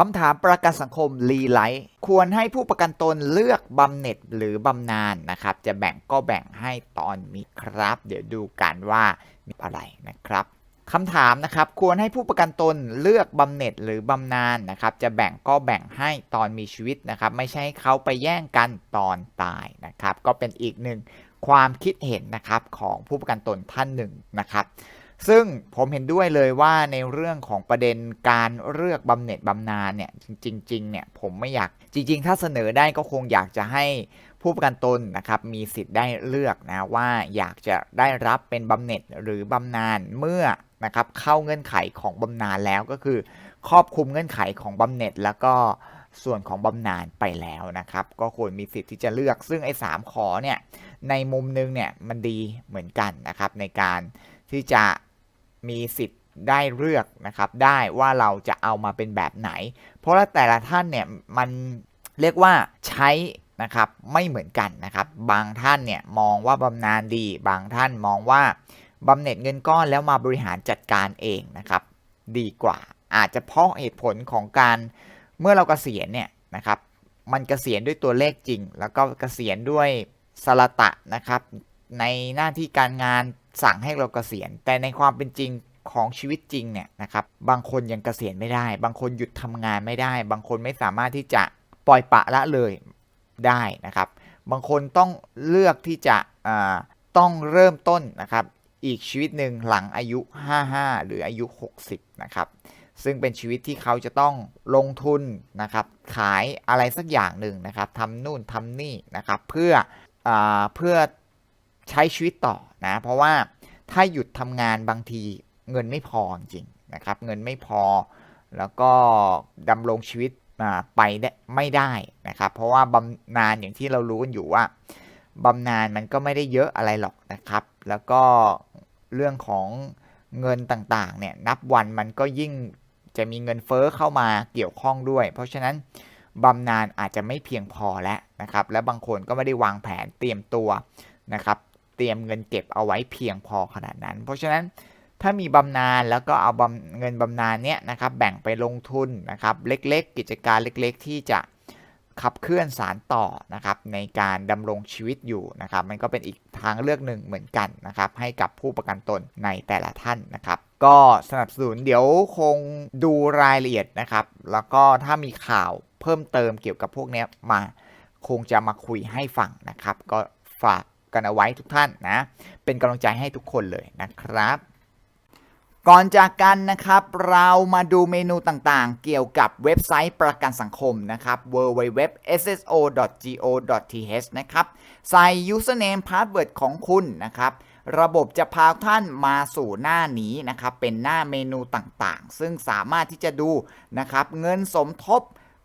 คำถามประกันสังคมรีไลท์ควรให้ผู้ประกันตนเลือกบำเหน็จหรือบำนาญนะครับ จะแบ่งก็แบ่งให้ตอนนี้ครับ เดี๋ยวดูกันว่ามีอะไรนะครับคำถามนะครับควรให้ผู้ประกันตนเลือกบำเหน็จหรือบำนาญนะครับ จะแบ่งก็แบ่งให้ตอนมีชีวิตนะครับ ไม่ใช่ให้เขาไปแย่งกันตอนตายนะครับ ก็เป็นอีกหนึ่งความคิดเห็นนะครับของผู้ประกันตนท่านหนึ่งนะครับ ซึ่งผมเห็นด้วยเลยว่าในเรื่องของประเด็นการเลือกบำเหน็จบำนาญเนี่ยจริงๆเนี่ยผมไม่อยากจริง ๆ ถ้าเสนอได้ก็คงอยากจะให้ผู้ประกันตนนะครับมีสิทธิ์ได้เลือกนะว่าอยากจะได้รับเป็นบำเหน็จหรือบำนาญเมื่อนะครับเข้าเงื่อนไขของบำนาญแล้วก็คือครอบคลุมเงื่อนไขของบำเหน็จแล้วก็ส่วนของบำนาญไปแล้วนะครับ ก็ควรมีสิทธิ์ที่จะเลือกซึ่งไอ้สามขอเนี่ยในมุมนึงเนี่ยมันดีเหมือนกันนะครับในการที่จะ มีสิทธิ์ได้เลือกนะครับ ได้ว่าเราจะเอามาเป็นแบบไหน เพราะว่าแต่ละท่านเนี่ยมันเรียกว่าใช้นะครับไม่เหมือนกันนะครับ บางท่านเนี่ยมองว่าบำนาญดี บางท่านมองว่าบำเหน็จเงินก้อนแล้วมาบริหารจัดการเองนะครับ ดีกว่าอาจจะเพราะเหตุผลของการเมื่อเรากเกษียณเนี่ยนะครับมันเกษียณด้วยตัวเลขจริง แล้วก็เกษียณด้วยสลตะนะครับ ในหน้าที่การงาน สั่งให้เราเกษียณ แต่ในความเป็นจริงของชีวิตจริงเนี่ยนะครับบางคนยังเกษียณไม่ได้ บางคนหยุดทำงานไม่ได้ บางคนไม่สามารถที่จะปล่อยปะละเลยได้นะครับ บางคนต้องเลือกที่จะต้องเริ่มต้นนะครับ อีกชีวิตหนึ่งหลังอายุ 55 หรืออายุ 60 นะครับ ซึ่งเป็นชีวิตที่เขาจะต้องลงทุนนะครับ ขายอะไรสักอย่างหนึ่งนะครับทำนู่นทำนี่นะครับ เพื่ออเพื่อ ใช้ชีวิตต่อนะ เพราะว่าถ้าหยุดทำงานบางทีเงินไม่พอจริงนะครับ เงินไม่พอแล้วก็ดำรงชีวิตไปไม่ได้นะครับ เพราะว่าบำนาญอย่างที่เรารู้กันอยู่ว่าบำนาญมันก็ไม่ได้เยอะอะไรหรอกนะครับ แล้วก็เรื่องของเงินต่างๆเนี่ยนับวันมันก็ยิ่งจะมีเงินเฟอ้อเข้ามาเกี่ยวข้องด้วย เพราะฉะนั้นบำนาญอาจจะไม่เพียงพอแล้วนะครับ และบางคนก็ไม่ได้วางแผนเตรียมตัวนะครับ เตรียมเงินเก็บเอาไว้เพียงพอขนาดนั้น เพราะฉะนั้นถ้ามีบำนาญแล้วก็เอาเงินบำนาญเนี้ยนะครับแบ่งไปลงทุนนะครับเล็กๆ กิจการเล็กๆ ที่จะขับเคลื่อนสารต่อนะครับในการดำรงชีวิตอยู่นะครับมันก็เป็นอีกทางเลือกหนึ่งเหมือนกันนะครับให้กับผู้ประกันตนในแต่ละท่านนะครับก็สนับสนุนเดี๋ยวคงดูรายละเอียดนะครับ แล้วก็ถ้ามีข่าวเพิ่มเติมเกี่ยวกับพวกนี้มาคงจะมาคุยให้ฟังนะครับ ก็ฝาก กันเอาไว้ทุกท่านนะ เป็นกำลังใจให้ทุกคนเลยนะครับ ก่อนจากกันนะครับ เรามาดูเมนูต่างๆ เกี่ยวกับเว็บไซต์ประกันสังคมนะครับ www.sso.go.th นะครับใส่ username password ของคุณนะครับระบบจะพาท่านมาสู่หน้านี้นะครับ เป็นหน้าเมนูต่างๆ ซึ่งสามารถที่จะดูนะครับ เงินสมทบ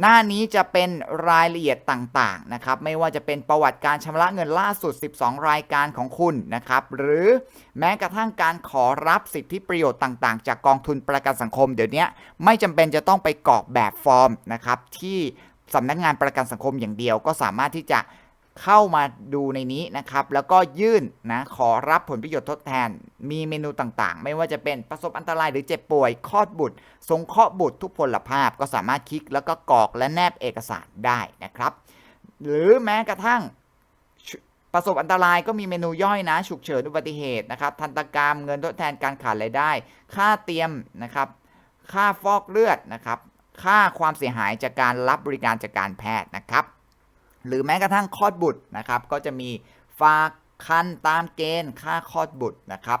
หน้านี้จะเป็นรายละเอียดต่างๆนะครับ ไม่ว่าจะเป็นประวัติการชำระเงินล่าสุด 12 รายการของคุณนะครับ หรือแม้กระทั่งการขอรับสิทธิประโยชน์ต่างๆ จากกองทุนประกันสังคม เดี๋ยวนี้ไม่จำเป็นจะต้องไปกรอกแบบฟอร์มนะครับ ที่สำนักงงานประกันสังคมอย่างเดียว ก็สามารถที่จะเข้ามาดูในนี้นะครับ แล้วก็ยื่นนะขอรับผลประโยชน์ทดแทน มีเมนูต่างๆ ไม่ว่าจะเป็นประสบอันตรายหรือเจ็บป่วยคลอดบุตร สงเคราะห์บุตรทุกพลภาพก็สามารถคลิกแล้วก็กรอกและแนบเอกสารได้นะครับ หรือแม้กระทั่งประสบอันตรายก็มีเมนูย่อยนะ ฉุกเฉินอุบัติเหตุนะครับ ทันตกรรมเงินทดแทนการขาดรายได้ ค่าเตรียมนะครับ ค่าฟอกเลือดนะครับ ค่าความเสียหายจากการรับบริการจากการแพทย์นะครับ หรือแม้กระทั่งคลอดบุตรนะครับ ก็จะมีฝากคันตามเกณฑ์ค่าคลอดบุตรนะครับ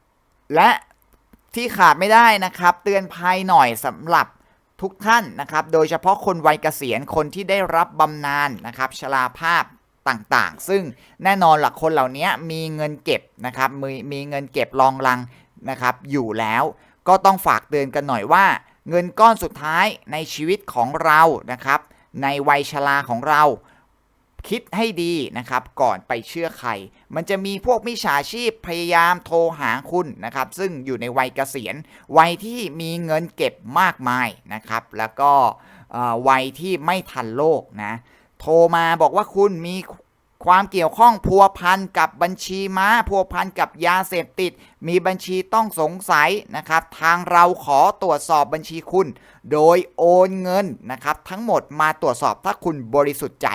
และที่ขาดไม่ได้นะครับ เตือนภัยหน่อยสำหรับทุกท่านนะครับ โดยเฉพาะคนวัยเกษียณคนที่ได้รับบำนาญนะครับชราภาพต่างๆ ซึ่งแน่นอนหลักคนเหล่านี้มีเงินเก็บนะครับมีมีเงินเก็บรองรังนะครับ อยู่แล้วก็ต้องฝากเตือนกันหน่อยว่า เงินก้อนสุดท้ายในชีวิตของเรานะครับ ในวัยชราของเรา คิดให้ดีนะครับ ก่อนไปเชื่อใคร มันจะมีพวกมิจฉาชีพพยายามโทรหาคุณนะครับ ซึ่งอยู่ในวัยเกษียณ วัยที่มีเงินเก็บมากมายนะครับ แล้วก็วัยที่ไม่ทันโลกนะ โทรมาบอกว่าคุณมี ความเกี่ยวข้องพัวพันกับบัญชีม้าพัวพันกับยาเสพติด มีบัญชีต้องสงสัยนะครับ ทางเราขอตรวจสอบบัญชีคุณ โดยโอนเงินนะครับ ทั้งหมดมาตรวจสอบถ้าคุณบริสุทธิ์ใจ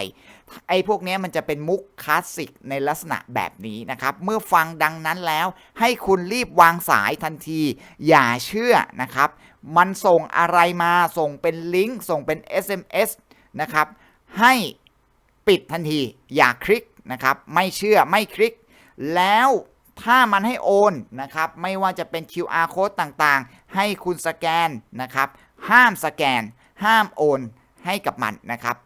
ไอ้พวกนี้มันจะเป็นมุกคลาสสิกในลักษณะแบบนี้นะครับ เมื่อฟังดังนั้นแล้ว ให้คุณรีบวางสายทันที อย่าเชื่อนะครับ มันส่งอะไรมาส่งเป็นลิงก์ส่งเป็น SMS นะครับให้ ปิดทันที อย่าคลิกนะครับ ไม่เชื่อไม่คลิก แล้วถ้ามันให้โอนนะครับ ไม่ว่าจะเป็น QR code ต่างๆ ให้คุณสแกนนะครับ ห้ามสแกน ห้ามโอนให้กับมันนะครับ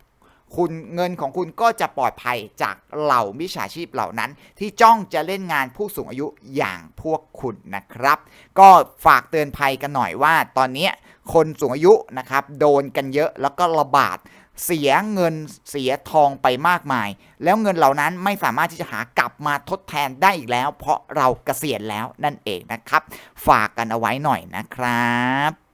คุณเงินของคุณก็จะปลอดภัยจากเหล่ามิจฉาชีพเหล่านั้น ที่จ้องจะเล่นงานผู้สูงอายุอย่างพวกคุณนะครับ ก็ฝากเตือนภัยกันหน่อยว่าตอนนี้ คนสูงอายุนะครับโดนกันเยอะแล้วก็ระบาดเสียเงินเสียทองไปมากมาย แล้วเงินเหล่านั้นไม่สามารถที่จะหากลับมาทดแทนได้อีกแล้ว เพราะเราเกษียณแล้วนั่นเองนะครับ ฝากกันเอาไว้หน่อยนะครับ